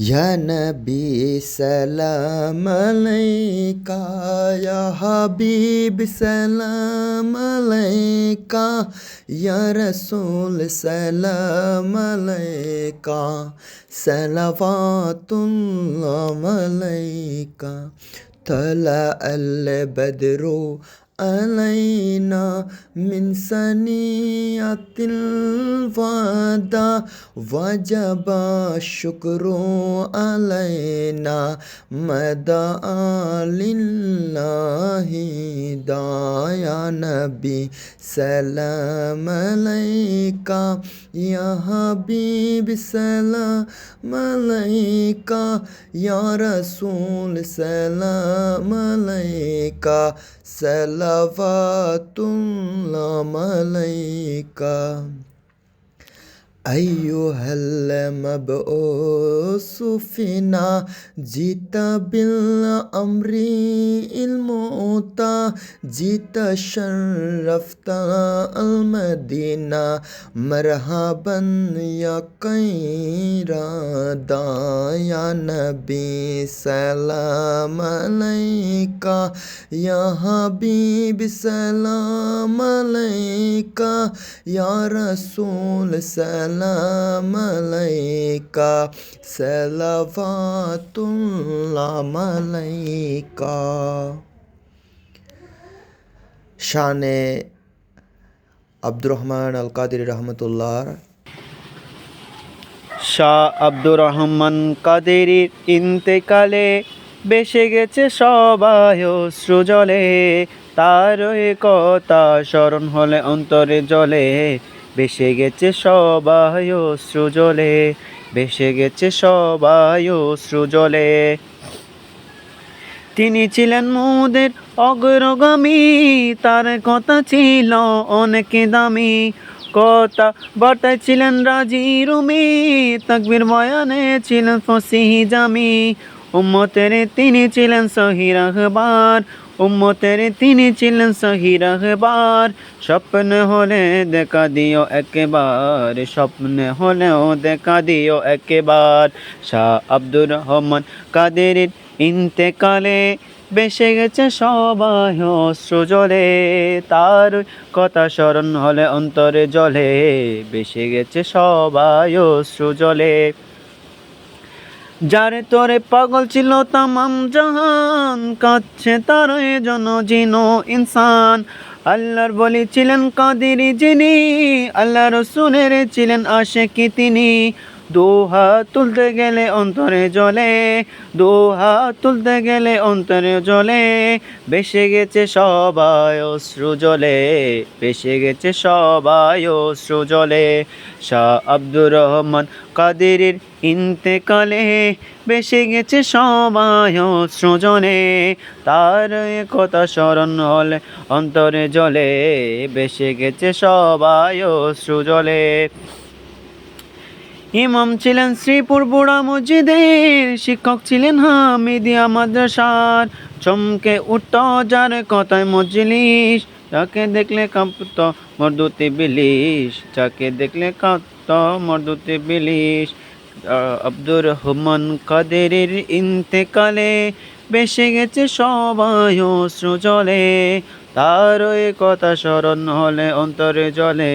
या नबी सलाम अलैका, या हबीब सलाम अलैका, या रसूल सलाम अलैका, सलावातुल्लाह अलैका, तला अल बदरो علينا من سنية الوداع وجب الشكر علينا مدى لله دايا نبي. سلام عليك يا حبيب سلام عليك يا رسول سلام عليك সালাফাতুল্লাহ মালাইকা أيها المبعوث فينا جئت بالأمر الموتى جئت شرفت المدينة. مرحبا يا خير يا نبي سلام عليك. يا حبيب سلام عليك. يا رسول سلام সালাম আলাইকা। মালাইকা শানে আব্দুর রহমান আল কাদির রহমতুল্লাহ। শাহ আব্দুর রহমান কাদেরির ইন্তেকালে বেসে গেছে সবায় সুজলে তার কথা স্মরণ হলে অন্তরে জলে। বেসে গেছে সবাই অশ্রুজলে বেসে গেছে সবাই অশ্রুজলে তিনি ছিলেন মোদের অগ্রগামী, তার কথা ছিল অনেক দামি। কথা বার্তায় ছিলেন রাজি রুমি, তাকবির বয়ানে ছিলেন ফসিহি জামি। উম্মতের তিনি ছিলেন সহি রাহবার উম্মতের তিনি ছিলেন সহি রাহবার স্বপ্ন হলে দেখা দিও একেবার, স্বপ্ন হলেও দেখা দিও একেবার। শাহ আব্দুর রহমান কাদেরের ইন্তেকালে বেসে গেছে সবাই অশ্র জলে। তার কথা স্মরণ হলে অন্তরে জলে বেসে গেছে সবাই অশ্র জলে। যারে তোরে পাগল ছিল তামাম জাহান কাচ্ছে তার জন জিন ইনসান। আল্লাহর বলি ছিলেন কাদিরি যিনি আল্লাহ রসুলের ছিলেন আশেকি তিনি। দোহা তুলতে গেলে অন্তরে জলে, দোহা তুলতে গেলে অন্তরে জলে বেসে গেছে সবাই অশ্রু জলে বেসে গেছে সবাই অশ্রু জলে। শাহ আব্দুর রহমান কাদেরের ইন্তেকালে বেসে গেছে সবাই জলে, তার কথা স্মরণ হলে অন্তরে জলে বেসে গেছে সবাই অশ্রু জলে। ইমাম ছিলেন শ্রীপুর বুড়া মসজিদের, শিক্ষক ছিলেন হামিদিয়া মাদ্রাসার। চমকে উঠত যার কথায় মজলিস, যাকে দেখলে কাঁপত মর্দুতে বিলিশ, যাকে দেখলে কাঁপত মর্দুতে বিলিশ। আব্দুর রহমান কাদেরের ইন্তেকালে বেসে গেছে সবাই অশ্রু জলে। তার কথা স্মরণ হলে অন্তরে জলে।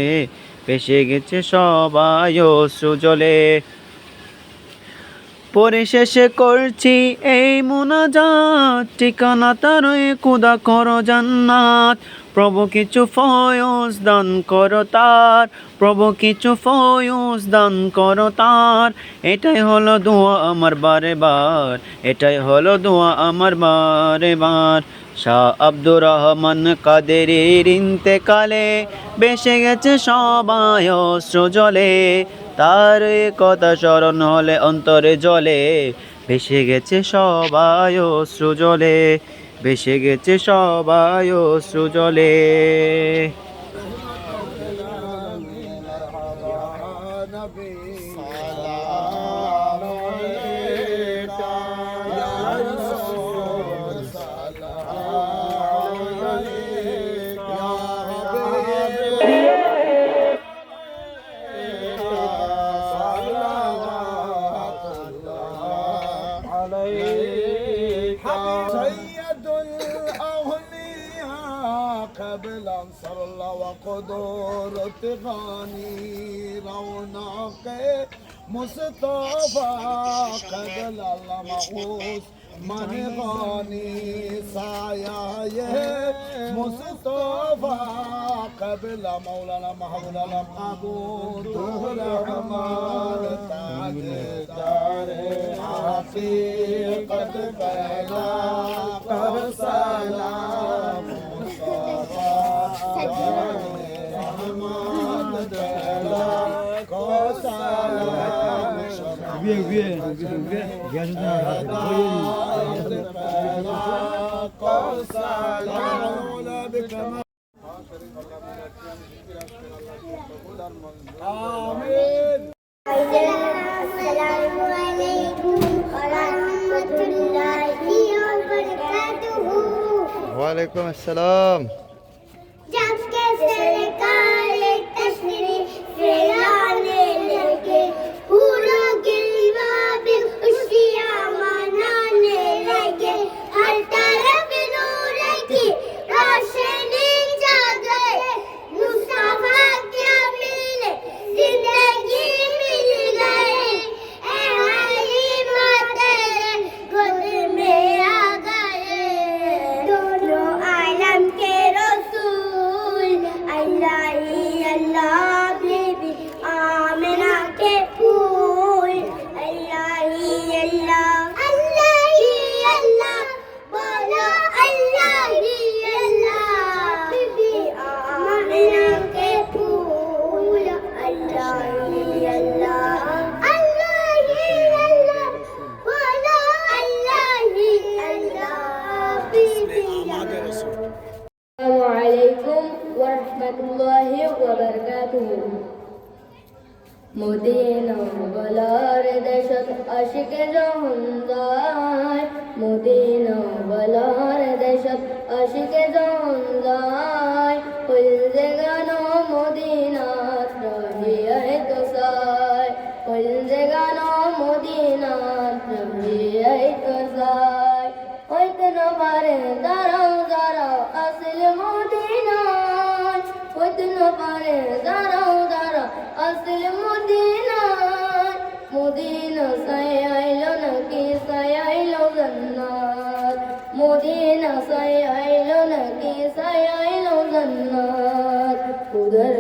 ভেসে গেছে সবাই সুজলে জলে। পরিশেষে করছি এই মোনাজাত, ঠিকানা তার কুদা করো জান্নাত। প্রভু কিছু ফয়স দান করো তার, প্রভু কিছু ফয়স দান করো তার। এটাই হলো দোয়া আমার বারে বার এটাই হলো দোয়া আমার বারে বার শাহ আব্দুর রহমান কাদেরের ইন্তেকালে বেসে গেছে সবাই অস্ত্র তার কথা স্মরণ হলে অন্তরে জলে। ভেসে গেছে সবাই অশ্রু জলে। ভেসে গেছে সবাই অশ্রু জলে। দৌরত রানী রওনাকে মুস্তফা কদল মাউস। মনবানি সায়ায়ে মুস্তফা কবল মৌলানা মাহবুল আলম আবু রহমান তাজদার হাসিকত কলা কর সালাম Mustafa. Bien, bien, bien. Ya se está آمين السلام عليكم ورحمة الله وبركاته وعليكم السلام ওরহমতুল্লাহি ওয়াবারাকাতুহু মদিনা বলার দেশত আশিক যখন যায় মদিনা বলার দেশত আশিক যখন যায় হইল যে গান মদিনাত রহিয়াই তো সাই হইল যে গান মদিনাত রহিয়াই তো সাই হইতে না পারে দাঁড়াও পারে দাঁড়াও দাঁড়াও, আসল মদিনায়। মদিনা সাই আইলো নাকি, সাই আইল জান্নাত। মদিনা সাই আইল নাকি, সাই আইল জান্নাত। উধর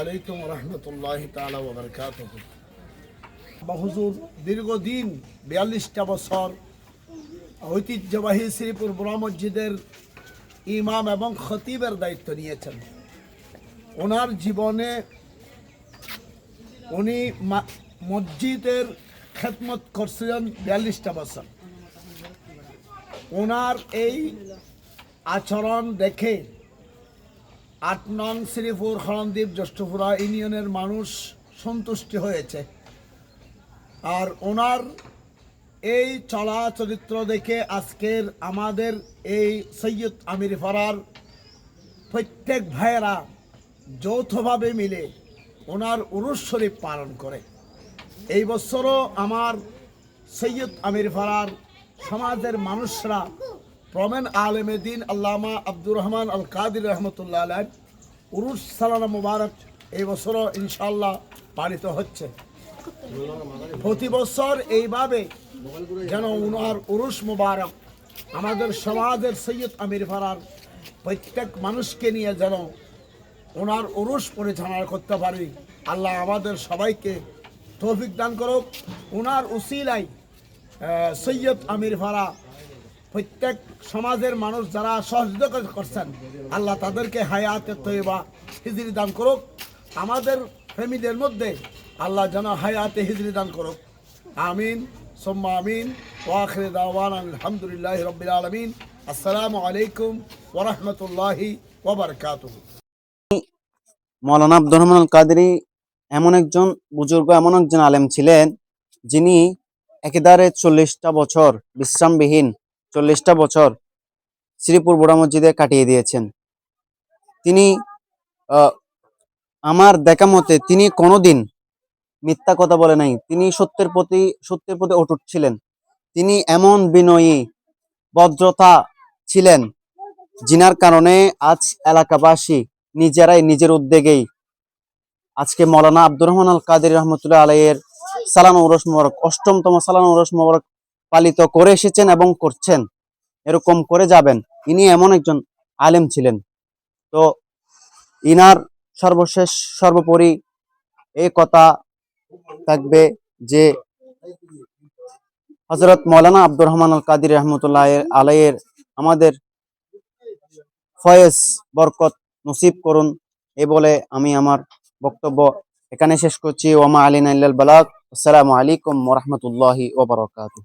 আলাইকুম রহমতুল্লাহ তালা দীর্ঘদিন বিয়াল্লিশটা বছর ঐতিহ্যবাহী শ্রীপুর বুড়া মসজিদের ইমাম এবং খতিবের দায়িত্ব নিয়েছেন। ওনার জীবনে উনি মসজিদের খেদমত করছিলেন বিয়াল্লিশটা বছর। ওনার এই আচরণ দেখে আট নং শ্রীপুর হরণদ্বীপ জ্যেষ্ঠপুরা ইউনিয়নের মানুষ সন্তুষ্টি হয়েছে। আর ওনার এই চলা চরিত্র দেখে আজকের আমাদের এই সৈয়দ আমির ফারার প্রত্যেক ভাইয়েরা যৌথভাবে মিলে ওনার উরুস শরীফ পালন করে। এই বছরও আমার সৈয়দ আমির ফারার সমাজের মানুষরা প্রমেন আলেমে দিন আল্লামা আব্দুর রহমান আল কাদির রহমতুল্লাহ আলাই উরুস সালানা মুবারক এই বছরও ইনশাল্লাহ পালিত হচ্ছে। প্রতি বছর এইভাবে যেন উনার উরুস মুবারক আমাদের সমাজের সৈয়দ আমির ফারার প্রত্যেক মানুষকে নিয়ে যেন ওনার উরুস পরিচালনা করতে পারি। আল্লাহ আমাদের সবাইকে তৌফিক দান করুক। ওনার উসিলাই সৈয়দ আমির ফারা প্রত্যেক সমাজের মানুষ যারা সহযোগিতা করছেন, আল্লাহ তাদেরকে হায়াতে তৈবা হিজরি দান করুক। আমাদের ফ্যামিলির মধ্যে আল্লাহ যেন হায়াতে হিজরি দান করুক। আমিন, সোম্মা আমিন ওয়াখির দাওয়ান আলহামদুলিল্লাহ রবিল আলমিন। আসসালামু আলাইকুম ওরহমতুল্লাহি ওবরকাতুহ মৌলানা আব্দুর রহমান কাদেরি এমন একজন বুজুর্গ, এমন একজন আলেম ছিলেন যিনি একেবারে চল্লিশটা বছর বিশ্রামবিহীন চল্লিশটা বছর শ্রীপুর বুড়া মসজিদে কাটিয়ে দিয়েছেন। তিনি আমার দেখা মতে তিনি কোনোদিন মিথ্যা কথা বলে নাই। তিনি সত্যের প্রতি সত্যের প্রতি অটুট ছিলেন। তিনি এমন বিনয়ী, ভদ্রতা ছিলেন জিনার কারণে আজ এলাকাবাসী নিজেরাই নিজের উদ্যোগেই আজকে মৌলানা আব্দুর রহমান আল কাদের রহমতুল্লাহ আলাইয়ের সালান উরস মোবারক অষ্টমতম সালান উরস মোবারক পালিত করে এসেছেন এবং করছেন, এরকম করে যাবেন। ইনি এমন একজন আলেম ছিলেন। তো ইনার সর্বশেষ, সর্বোপরি এই কথা থাকবে যে হজরত মৌলানা আব্দুর রহমান আল কাদির রহমতুল্লাহ আলাইয়ের আমাদের ফয়েজ বরকত নসিব করুন, এ বলে আমি আমার বক্তব্য এখানে শেষ করছি। ওমা আলী নাইল বালাক আসসালামু আলাইকুম ওরহমতুল্লাহি ওবরাকাতুহ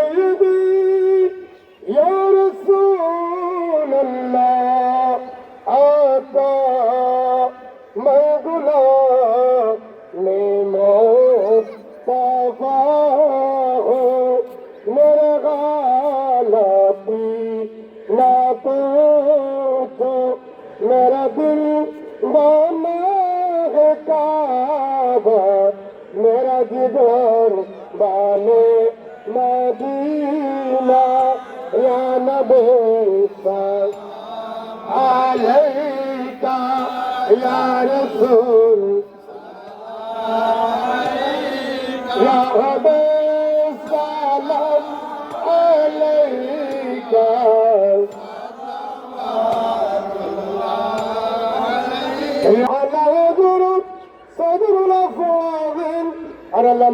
ঘর বানো মদিনা ইয়া নবী আলাইকা ইয়া রাসূল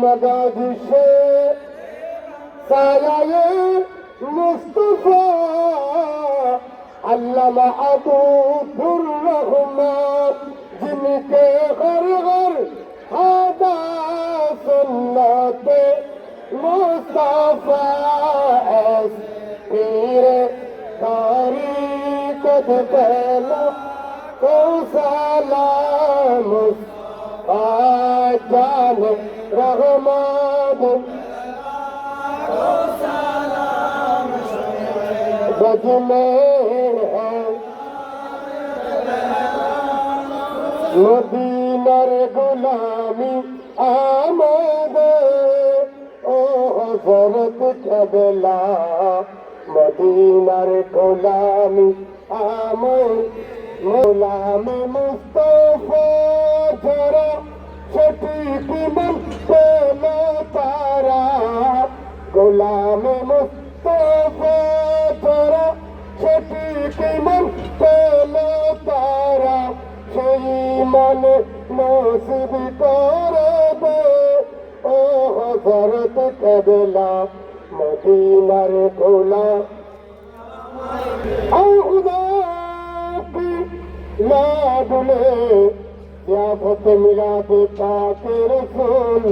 বাংলাদেশে সারায়ে মুস্তফা। আল্লামা আবুর রহমান যিনিকে ঘর ঘর আদা সুন্নতে মুস্তফা এস পীরে তারিকত পেলা কৌশালা মুস্তফা জানে। রহমান বদমের মদিনার গোলামি আমাদের ও হজরত কেবলা মদিনার গোলামি আমায় গোলাম মুস্তফা যারা সেটি কিমন পেল তারা গোলাম মুস্তফা তারা সেটি কিমন পেল তারা সেই মন নসিব করবে। ও হজরত কবলা, মদিনার গোলা আহুদা লা বলে ইয়াবত মিলাদে পাকের ফুল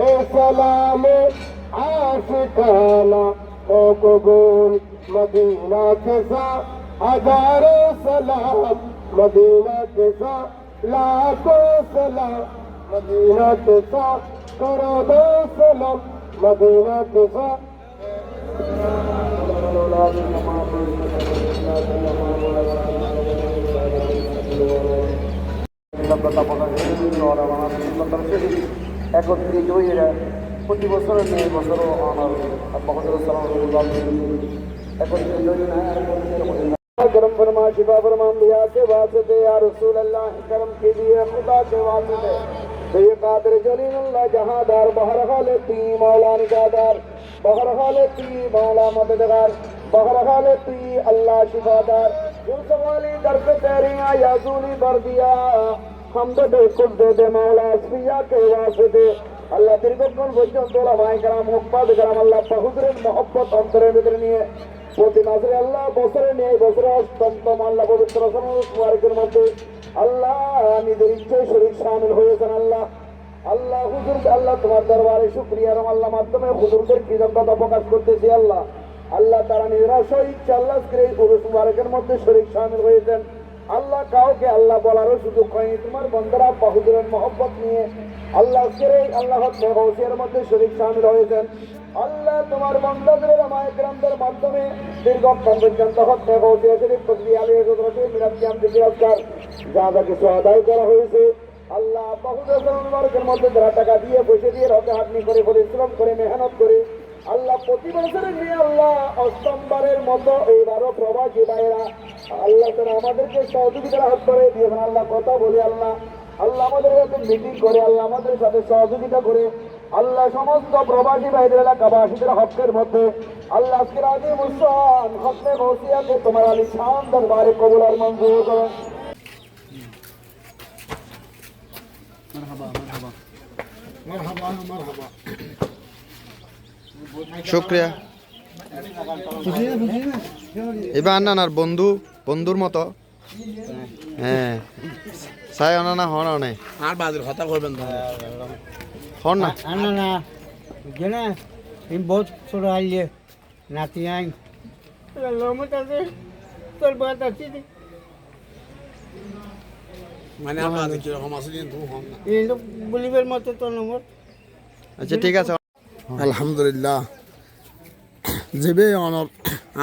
এ সালামে আশিকানা ও কবুল মদিনা কে সা হাজারো সালাম মদিনা কে সা লাখো সালাম মদিনা কে সা করোড়ো সালাম মদিনা কে সা Thank you. নিরাপত্তা একত্রিত হয়ে এরা প্রতি বছরের নেই বছরও আমার একত্রিত হয়ে کرم فرما شفا فرما انبیاء کے واسطے یا رسول اللہ کرم کیجئے خدا کے واسطے یہ قادر جلیل اللہ جہاں دار بہر حالتی مولا نگادار بہر حالتی مولا مددگار بہر حالتی اللہ شفا دار جل سوالی در پہ تیریاں یا زولی بر دیا সম্পদে কুদ্দে মাওলা সিয়াকে ওয়াসিতে আল্লাহ দীর্ঘক্ষণ পর্যন্ত ভাই কালাম মুখপাদ কালাম আল্লাহ বাহুদুরের মহব্বত অন্তরের ভিতরে নিয়ে প্রতি মাসে আল্লাহ বছরে নিয়ে বছরে অত্যন্ত আল্লাহ পবিত্র সমাজের মধ্যে আল্লাহ নিজের ইচ্ছে শরীর সামিল হয়েছেন আল্লাহ। আল্লাহ হুজুর, আল্লাহ তোমার দরবারে শুক্রিয়ার আল্লাহ মাধ্যমে হুজুরদের কৃতজ্ঞতা প্রকাশ করতেছি আল্লাহ। আল্লাহ তারা নিজেরা সহিত আল্লাহ এই পুরুষ মার্গের মধ্যে শরীর সামিল হয়েছেন। আল্লাহ কাউকে আল্লাহ বলারও সুযোগ হয়নি। তোমার বন্ধুরা বাহুদুরের মহব্বত নিয়ে আল্লাহ আল্লাহ হৌসিয়ার মধ্যে শরীর শামিল হয়েছেন। আল্লাহ তোমার বন্ধুদের মায়ের মাধ্যমে দীর্ঘক্ষণ পর্যন্ত হত্যা হৌসিয়া প্রক্রিয়া যা যা কিছু আদায় করা হয়েছে। আল্লাহ বহুদের মধ্যে যারা টাকা দিয়ে বসে দিয়ে হাতে হাতনি করে, পরিশ্রম করে, মেহনত করে আল্লাহ প্রতি বছরে নিয়ে আল্লাহ অষ্টমবারের মতো এইবারও প্রবাসী ভাইয়েরা। আল্লাহ তারা আমাদেরকে সহযোগিতার হাত করে দিয়েছেন আল্লাহ কথা বলি আল্লাহ। আল্লাহ আমাদের সাথে মিটিং করে আল্লাহ আমাদের সাথে সহযোগিতা করে। আল্লাহ সমস্ত প্রবাসী ভাইদের এলাকাবাসীদের হকের মধ্যে আল্লাহ আজকের আগে মুসলাম হকমে মসিয়াকে তোমার আলী শান দরবারে কবুল আর মঞ্জুর করেন। শুক্রিয়া। এবার আন্নার বন্ধু বন্ধুর মতো। হ্যাঁ। চাই অনা না হন অনে আর বাদের কথা করবেন তো হন না। আনা না বুঝছে না আমি বহুত ছোট আইলে নাতি আই। লমত আছে তোর বাদ আছে মানে আর বাদের কীরকম আছে কিন্তু হন না। এই বলিবের মতো তোর নম্বর। আচ্ছা ঠিক আছে। আলহামদুলিল্লাহ। যেবে অনর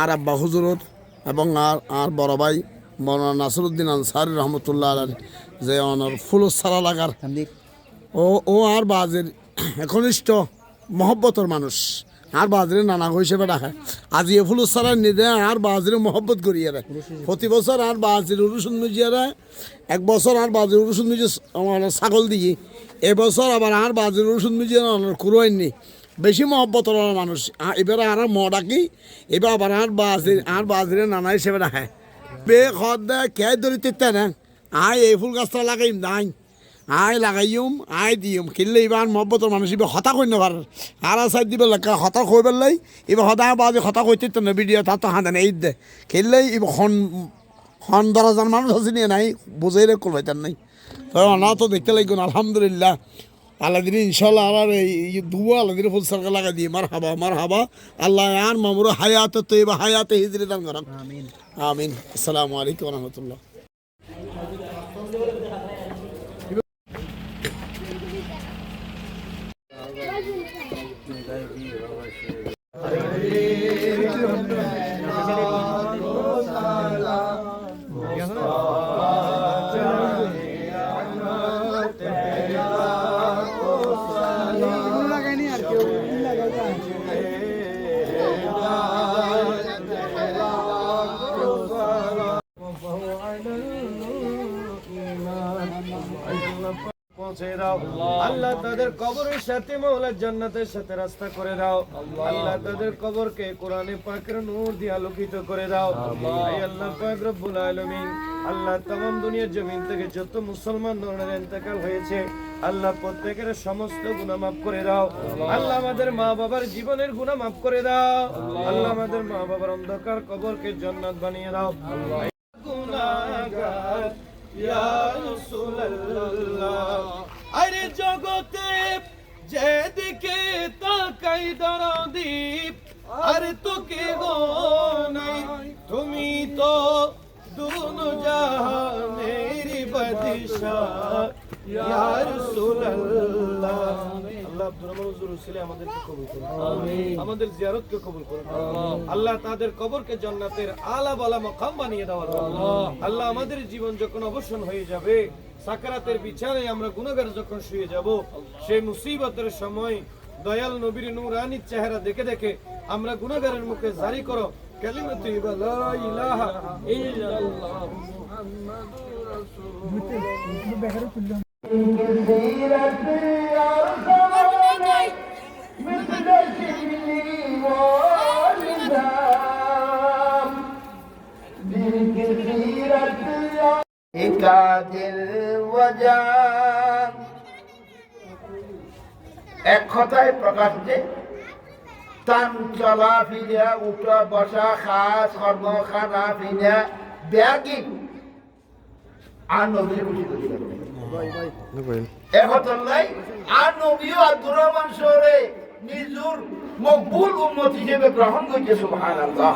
আর আব্বা হুজুরত এবং আর আর বড় ভাই মৌলানা নাসরুদ্দিন আনসারি রহমতুল্লাহ আলার যে অনর সারা লাগার। ও ও আর বাজের একনিষ্ঠ মহব্বতর মানুষ। আর বাজরে নানা হিসেবে রাখে আজি এ ফুলুস সারা নিদে আর বাজরে মহব্বত করিয়ে রাখে প্রতি বছর আর বাজের উরুসুন মিজিয়ারা এক বছর আর বাজের উরুসুন মিজি আমার ছাগল দিয়ে এবছর আবার আর বাজের উরুসুন মিজিয়ারা কুরোয়নি বেশি মহব্বতর মানুষ। এবার আর ম ডাকি, এবার আবার আর বাজে আর বাজরে নানা হিসেবে রাখে বে খদ দে, কে দরিতে না আয় এই ফুল গাছটা লাগাইম নাই আয় লাগাইম, আয় দিম। খেললে এবার মহব্বতর মানুষ, এবার হতা কই নবার আর সাইড দিবে লেখা হতা কই পেলাই এবার হতা বাজে, হতা কইতে তো ভিডিও তা তো হাঁদে এই দে। খেললেই এবার হন হন দরাজান মানুষ আছে নিয়ে নাই, বুঝাই রে হইতার নাই। তো তো দেখতে লাগবে আলহামদুলিল্লাহ। আল্লাহ দিন ইনশাল্লাহ আর এই দুবো আল্লাহ দিন ফুল সরকার লাগা দিয়ে মার হাবা মার হাবা আল্লাহ আর মামুর হায়াত তো এবার হায়াতে হিজরি দান করাম। আমিন। আমিন। আসসালামু আলাইকুম রহমতুল্লাহ। আল্লাহ তাদের কবরের সাথে মৌলার জান্নাতের সাথে রাস্তা করে দাও। আল্লাহ। তাদের কবরকে কোরআনে পাকের নূর দিয়ে আলোকিত করে দাও। আল্লাহ। পাক রব্বুল আলামিন আল্লাহ তাম দুনিয়ার জমিন থেকে যত মুসলমান ধরনের ইন্তেকাল হয়েছে আল্লাহ প্রত্যেকের সমস্ত গুনাহ মাফ করে দাও। আল্লাহ। আমাদের মা বাবার জীবনের গুনাহ মাফ করে দাও। আল্লাহ। আমাদের মা বাবার অন্ধকার কবরকে জান্নাত বানিয়ে দাও। গুনাহগার ইয়া রাসূলুল্লাহ। আরে জগতে যেদিকে তাকাই দরদীপ আরে তোকে গো নাই তুমি তো দুনো জাহানের বাদশাহ ইয়া রাসূলুল্লাহ। আল্লাহ আমাদেরকে কবুল করুন। আমাদের জিয়ারতকে কবুল করুন। আল্লাহ। তাদের কবরকে জান্নাতের আলা বালা মাকাম বানিয়ে দাও আল্লাহ। আল্লাহ আমাদের জীবন যখন অবসান হয়ে যাবে সাকারাতের বিছানায় আমরা গুণাগার যখন শুয়ে যাব, সেই মুসিবতের সময় দয়াল নবীর নূরানির চেহারা দেখে দেখে আমরা গুণাগারের মুখে জারি করো, কালিমাতু এক কথায় প্রকাশ্যে টান চলা ফিরা উঠা বসা খাস কর্ম খানা ফিরা ব্যাগিং। আর নবীর খুশি করি এখন নাই আর নবীও আব্দুর রহমান শহরে নিজুর মকবুল উম্মত হিসেবে গ্রহণ করছে সুবহানাল্লাহ।